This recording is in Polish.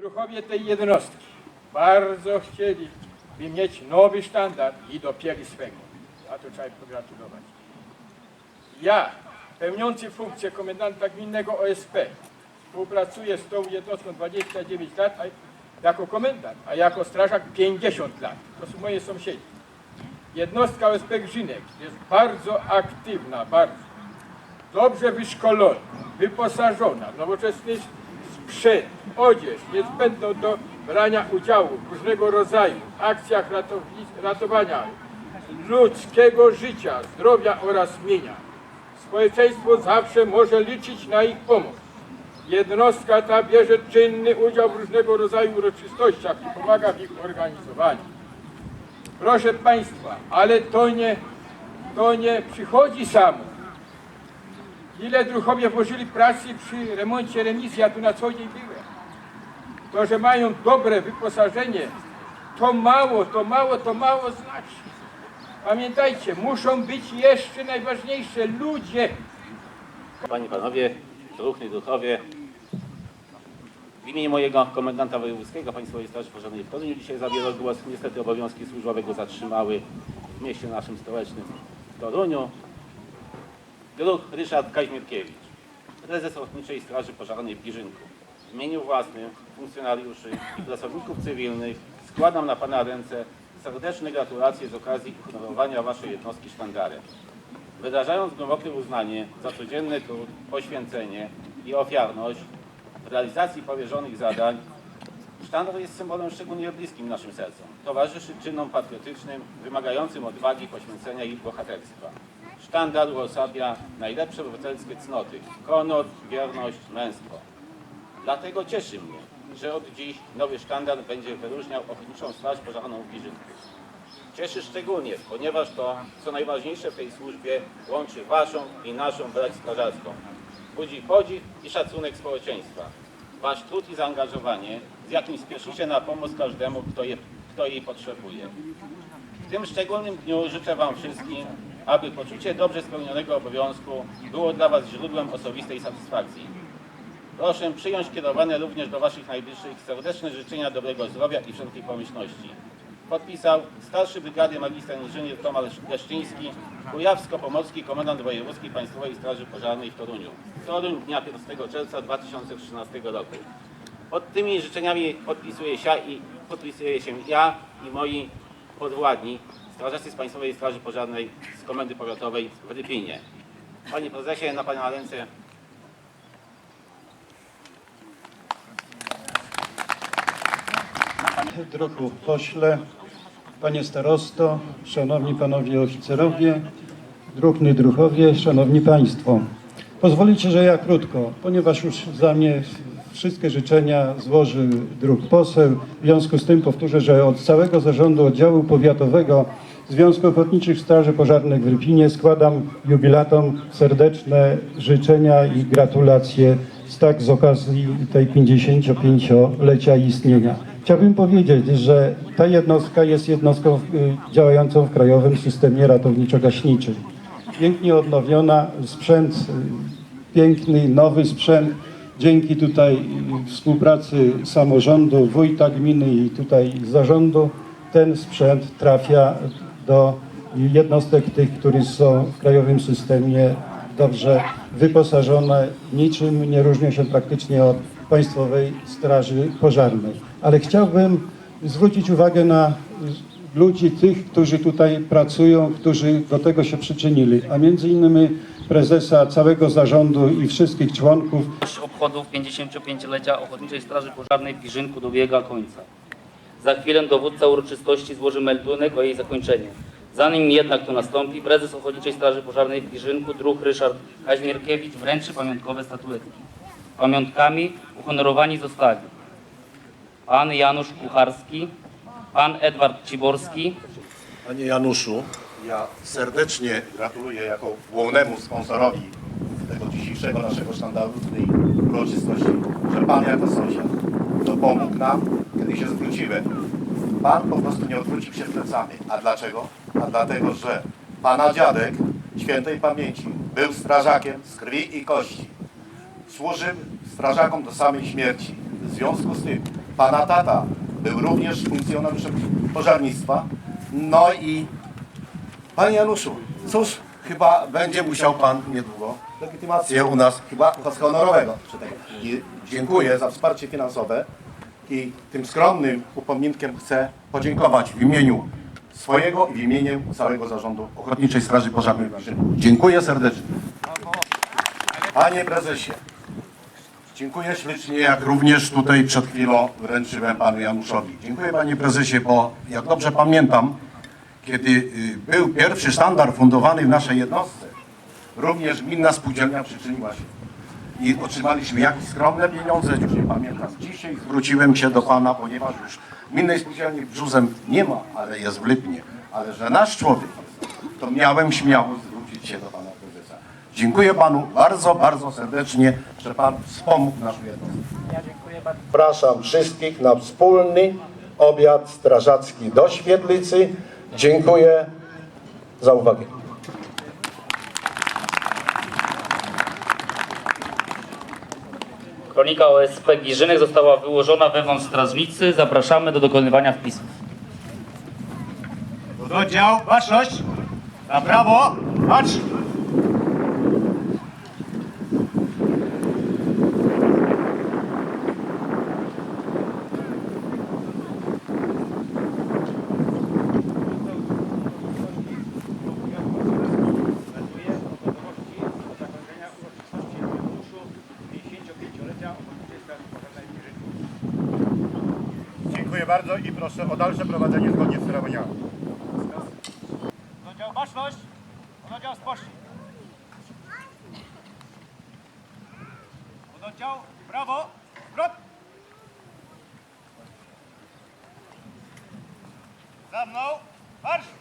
Druhowie tej jednostki bardzo chcieli by mieć nowy sztandar i dopięli swego. A to trzeba pogratulować. Ja, pełniący funkcję komendanta gminnego OSP, współpracuję z tą jednostką 29 lat a, jako komendant, a jako strażak 50 lat. To są moje sąsiedzi. Jednostka OSP Grzynek jest bardzo aktywna, bardzo. Dobrze wyszkolona, wyposażona w nowoczesny sprzęt, odzież niezbędną do brania udziału w różnego rodzaju akcjach ratowania ludzkiego życia, zdrowia oraz mienia. Społeczeństwo zawsze może liczyć na ich pomoc. Jednostka ta bierze czynny udział w różnego rodzaju uroczystościach i pomaga w ich organizowaniu. Proszę Państwa, ale to nie, to nie przychodzi samo. Ile druhowie włożyli pracy przy remoncie remizy, ja tu na co dzień byłem. To, że mają dobre wyposażenie, to mało, to mało, to mało znaczy. Pamiętajcie, muszą być jeszcze najważniejsze ludzie. Panie Panowie, druhny duchowie, w imieniu mojego komendanta wojewódzkiego Państwowej Straży Pożarnej w Toruniu dzisiaj zabiorę głos. Niestety obowiązki służbowe go zatrzymały w mieście naszym stołecznym w Toruniu. Druh Ryszard Kaźmierkiewicz, prezes Ochotniczej Straży Pożarnej w Giżynku. W imieniu własnym, funkcjonariuszy i pracowników cywilnych składam na Pana ręce serdeczne gratulacje z okazji uhonorowania Waszej jednostki sztandarem. Wyrażając głębokie uznanie za codzienny trud, poświęcenie i ofiarność w realizacji powierzonych zadań, sztandar jest symbolem szczególnie bliskim naszym sercom. Towarzyszy czynom patriotycznym, wymagającym odwagi, poświęcenia i bohaterstwa. Sztandar uosabia najlepsze obywatelskie cnoty, honor, wierność, męstwo. Dlatego cieszy mnie, że od dziś nowy sztandar będzie wyróżniał Ochotniczą Straż Pożarną w Giżyńcu. Cieszy szczególnie, ponieważ to, co najważniejsze w tej służbie, łączy Waszą i naszą brać strażacką. Budzi podziw i szacunek społeczeństwa. Wasz trud i zaangażowanie, z jakim spieszycie na pomoc każdemu, kto, je, kto jej potrzebuje. W tym szczególnym dniu życzę Wam wszystkim, aby poczucie dobrze spełnionego obowiązku było dla Was źródłem osobistej satysfakcji. Proszę przyjąć kierowane również do Waszych najbliższych serdeczne życzenia dobrego zdrowia i wszelkiej pomyślności. Podpisał starszy brygady magister inżynier Tomasz Leszczyński, Kujawsko-Pomorski Komendant Wojewódzki Państwowej Straży Pożarnej w Toruniu. Toruń dnia 1 czerwca 2013 roku. Pod tymi życzeniami podpisuję się i podpisuję się ja i moi podwładni, strażacy z Państwowej Straży Pożarnej z Komendy Powiatowej w Rypinie. Panie prezesie, na Pana ręce Druhu pośle, panie starosto, szanowni panowie oficerowie, druhny druhowie, szanowni państwo. Pozwolicie, że ja krótko, ponieważ już za mnie wszystkie życzenia złożył druh poseł. W związku z tym powtórzę, że od całego zarządu oddziału powiatowego Związku Ochotniczych Straży Pożarnych w Rypinie składam jubilatom serdeczne życzenia i gratulacje z tak z okazji tej 55-lecia istnienia. Chciałbym powiedzieć, że ta jednostka jest jednostką y, działającą w krajowym systemie ratowniczo-gaśniczym. Pięknie odnowiona, sprzęt y, piękny, nowy sprzęt. Dzięki tutaj y, współpracy samorządu, wójta gminy i tutaj zarządu ten sprzęt trafia do jednostek tych, które są w krajowym systemie dobrze wyposażone, niczym nie różnią się praktycznie od Państwowej Straży Pożarnej. Ale chciałbym zwrócić uwagę na ludzi, tych, którzy tutaj pracują, którzy do tego się przyczynili, a między innymi prezesa, całego zarządu i wszystkich członków obchodów 55-lecia Ochotniczej Straży Pożarnej w Giżynku dobiega końca. Za chwilę dowódca uroczystości złoży meldunek o jej zakończenie. Zanim jednak to nastąpi, prezes Ochotniczej Straży Pożarnej w Giżynku, druh Ryszard Kaźmierkiewicz wręczy pamiątkowe statuetki. Pamiątkami uhonorowani zostali pan Janusz Kucharski, pan Edward Ciborski, Panie Januszu, ja serdecznie gratuluję jako głównemu sponsorowi tego dzisiejszego naszego sztandarownej uroczystości, że Pan jako sąsiad dopomógł nam, kiedy się zwróciłem. Pan po prostu nie odwrócił się plecami. A dlaczego? A dlatego, że Pana dziadek świętej pamięci był strażakiem z krwi i kości. Służył strażakom do samej śmierci. W związku z tym pana tata był również funkcjonariuszem pożarnictwa. No i panie Januszu, cóż, chyba będzie musiał pan niedługo legitymację u nas, chyba honorowego. dziękuję za wsparcie finansowe i tym skromnym upomnienkiem chcę podziękować w imieniu swojego i w imieniu całego zarządu Ochotniczej Straży Pożarnej w. Dziękuję serdecznie. Panie prezesie, dziękuję ślicznie, jak również tutaj przed chwilą wręczyłem panu Januszowi. Dziękuję panie prezesie, bo jak dobrze pamiętam, kiedy y, był pierwszy sztandar fundowany w naszej jednostce, również gminna spółdzielnia przyczyniła się. I otrzymaliśmy jakieś skromne pieniądze, już nie pamiętam. Dzisiaj zwróciłem się do pana, ponieważ już gminnej spółdzielni Brzuzem nie ma, ale jest w Lipnie. Ale że nasz człowiek, to miałem śmiałość zwrócić się do pana prezesa. Dziękuję panu bardzo, bardzo serdecznie, że pan wspomógł naszą jednostkę. Zapraszam wszystkich na wspólny obiad strażacki do Świetlicy. Dziękuję za uwagę. Kronika OSP Giżynek została wyłożona wewnątrz strażnicy. Zapraszamy do dokonywania wpisów. Oddział, baczność! Na prawo, marsz! Dziękuję bardzo i proszę o dalsze prowadzenie zgodnie z ceremoniałem. Oddział baczność! Oddział spocznik! Oddział prawo! Zwrot! Za mną! Marsz!